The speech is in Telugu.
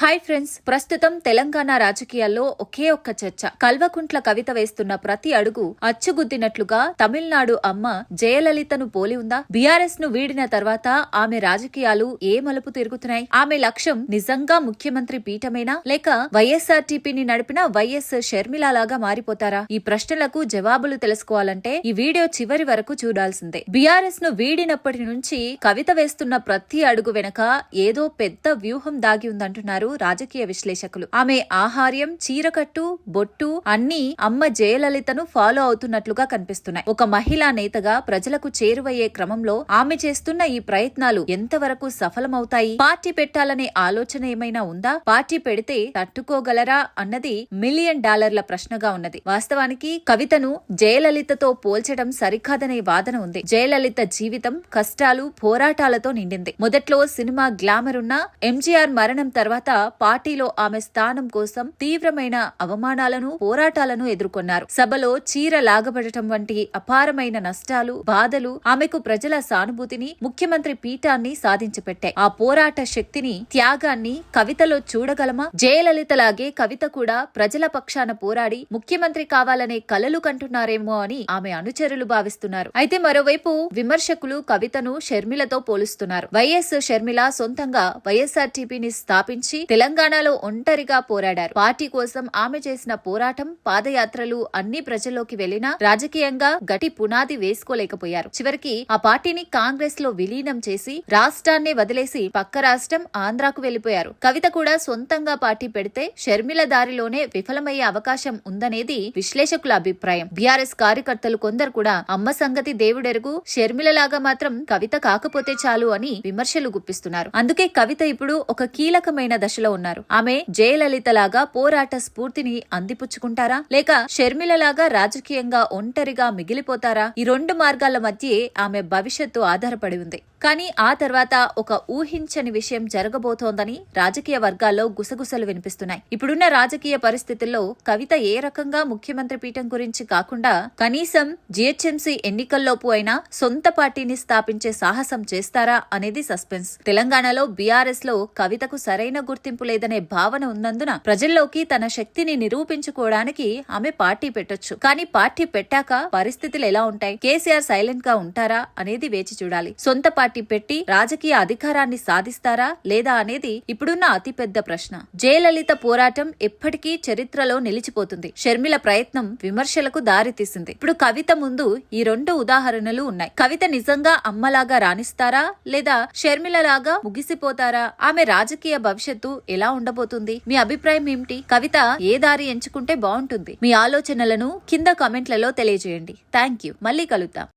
హాయ్ ఫ్రెండ్స్ ప్రస్తుతం తెలంగాణ రాజకీయాల్లో ఒకే ఒక్క చర్చ. కల్వకుంట్ల కవిత వేస్తున్న ప్రతి అడుగు అచ్చుగుద్దినట్లుగా తమిళనాడు అమ్మ జయలలితను పోలి ఉందా? బీఆర్ఎస్ను వీడిన తర్వాత ఆమె రాజకీయాలు ఏ మలుపు తిరుగుతున్నాయి? ఆమె లక్ష్యం నిజంగా ముఖ్యమంత్రి పీఠమేనా? లేక వైఎస్ఆర్టీపీని నడిపిన వైఎస్ షర్మిల లాగా మారిపోతారా? ఈ ప్రశ్నలకు జవాబులు తెలుసుకోవాలంటే ఈ వీడియో చివరి వరకు చూడాల్సిందే. బీఆర్ఎస్ను వీడినప్పటి నుంచి కవిత వేస్తున్న ప్రతి అడుగు వెనక ఏదో పెద్ద వ్యూహం దాగి ఉందంటున్నారు రాజకీయ విశ్లేషకులు. ఆమె ఆహార్యం చీరకట్టు బొట్టు అన్ని అమ్మ జయలలితను ఫాలో అవుతున్నట్లుగా కనిపిస్తున్నాయి. ఒక మహిళా నేతగా ప్రజలకు చేరువయ్యే క్రమంలో ఆమె చేస్తున్న ఈ ప్రయత్నాలు ఎంతవరకు సఫలమవుతాయి? పార్టీ పెట్టాలనే ఆలోచన ఏమైనా ఉందా? పార్టీ పెడితే తట్టుకోగలరా అన్నది మిలియన్ డాలర్ల ప్రశ్నగా ఉన్నది. వాస్తవానికి కవితను జయలలితతో పోల్చడం సరికాదనే వాదన ఉంది. జయలలిత జీవితం కష్టాలు పోరాటాలతో నిండింది. మొదట్లో సినిమా గ్లామర్ ఉన్న ఎంజీఆర్ మరణం తర్వాత పార్టీలో ఆమె స్థానం కోసం తీవ్రమైన అవమానాలను పోరాటాలను ఎదుర్కొన్నారు. సభలో చీర లాగబడటం వంటి అపారమైన నష్టాలు బాధలు ఆమెకు ప్రజల సానుభూతిని ముఖ్యమంత్రి పీఠాన్ని సాధించిపెట్టాయి. ఆ పోరాట శక్తిని త్యాగాన్ని కవితలో చూడగలమా? జయలలితలాగే కవిత కూడా ప్రజల పక్షాన పోరాడి ముఖ్యమంత్రి కావాలనే కలలు కంటున్నారేమో అని ఆమె అనుచరులు భావిస్తున్నారు. అయితే మరోవైపు విమర్శకులు కవితను షర్మిలతో పోలుస్తున్నారు. వైఎస్ షర్మిల సొంతంగా వైఎస్ఆర్టీపీని స్థాపించి తెలంగాణలో ఒంటరిగా పోరాడారు. పార్టీ కోసం ఆమె చేసిన పోరాటం పాదయాత్రలు అన్ని ప్రజల్లోకి వెళ్ళినా రాజకీయంగా గట్టి పునాది వేసుకోలేకపోయారు. చివరికి ఆ పార్టీని కాంగ్రెస్లో విలీనం చేసి రాష్ట్రాన్నే వదిలేసి పక్క రాష్ట్రం ఆంధ్రాకు వెళ్ళిపోయారు కవిత కూడా సొంతంగా పార్టీ పెడితే షర్మిల దారిలోనే విఫలమయ్యే అవకాశం ఉందనేది విశ్లేషకుల అభిప్రాయం. బీఆర్ఎస్ కార్యకర్తలు కొందరు కూడా అమ్మ సంగతి దేవుడెరుగు షర్మిలలాగా మాత్రం కవిత కాకపోతే చాలు అని విమర్శలు గుప్పిస్తున్నారు. అందుకే కవిత ఇప్పుడు ఒక కీలకమైన దశ దశలో ఉన్నారు. ఆమె జయలలిత లాగా పోరాట స్ఫూర్తిని అందిపుచ్చుకుంటారా? లేక షర్మిలలాగా రాజకీయంగా ఒంటరిగా మిగిలిపోతారా? ఈ రెండు మార్గాల మధ్యే ఆమె భవిష్యత్తు ఆధారపడి ఉంది. కానీ ఆ తర్వాత ఒక ఊహించని విషయం జరగబోతోందని రాజకీయ వర్గాల్లో గుసగుసలు వినిపిస్తున్నాయి. ఇప్పుడున్న రాజకీయ పరిస్థితుల్లో కవిత ఏ రకంగా ముఖ్యమంత్రి పీఠం గురించి కాకుండా కనీసం జిహెచ్ఎంసీ ఎన్నికల్లోపు అయినా సొంత పార్టీని స్థాపించే సాహసం చేస్తారా అనేది సస్పెన్స్. తెలంగాణలో బీఆర్ఎస్లో కవితకు సరైన గుర్తింపు లేదనే భావన ఉన్నందున ప్రజల్లోకి తన శక్తిని నిరూపించుకోవడానికి ఆమె పార్టీ పెట్టొచ్చు. కానీ పార్టీ పెట్టాక పరిస్థితులు ఎలా ఉంటాయి? కేసీఆర్ సైలెంట్గా ఉంటారా అనేది వేచి చూడాలి. సొంత పార్టీ పెట్టి రాజకీయ అధికారాన్ని సాధిస్తారా లేదా అనేది ఇప్పుడున్న అతిపెద్ద ప్రశ్న. జయలలిత పోరాటం ఎప్పటికీ చరిత్రలో నిలిచిపోతుంది. షర్మిల ప్రయత్నం విమర్శలకు దారితీసింది. ఇప్పుడు కవిత ముందు ఈ రెండు ఉదాహరణలు ఉన్నాయి. కవిత నిజంగా అమ్మలాగా రాణిస్తారా లేదా షర్మిలలాగా ముగిసిపోతారా? ఆమె రాజకీయ భవిష్యత్తు ఎలా ఉండబోతుంది? మీ అభిప్రాయం ఏమిటి? కవిత ఏ దారి ఎంచుకుంటే బాగుంటుంది? మీ ఆలోచనలను కింద కామెంట్లలో తెలియజేయండి. థ్యాంక్ యూ మళ్ళీ కలుద్దాం.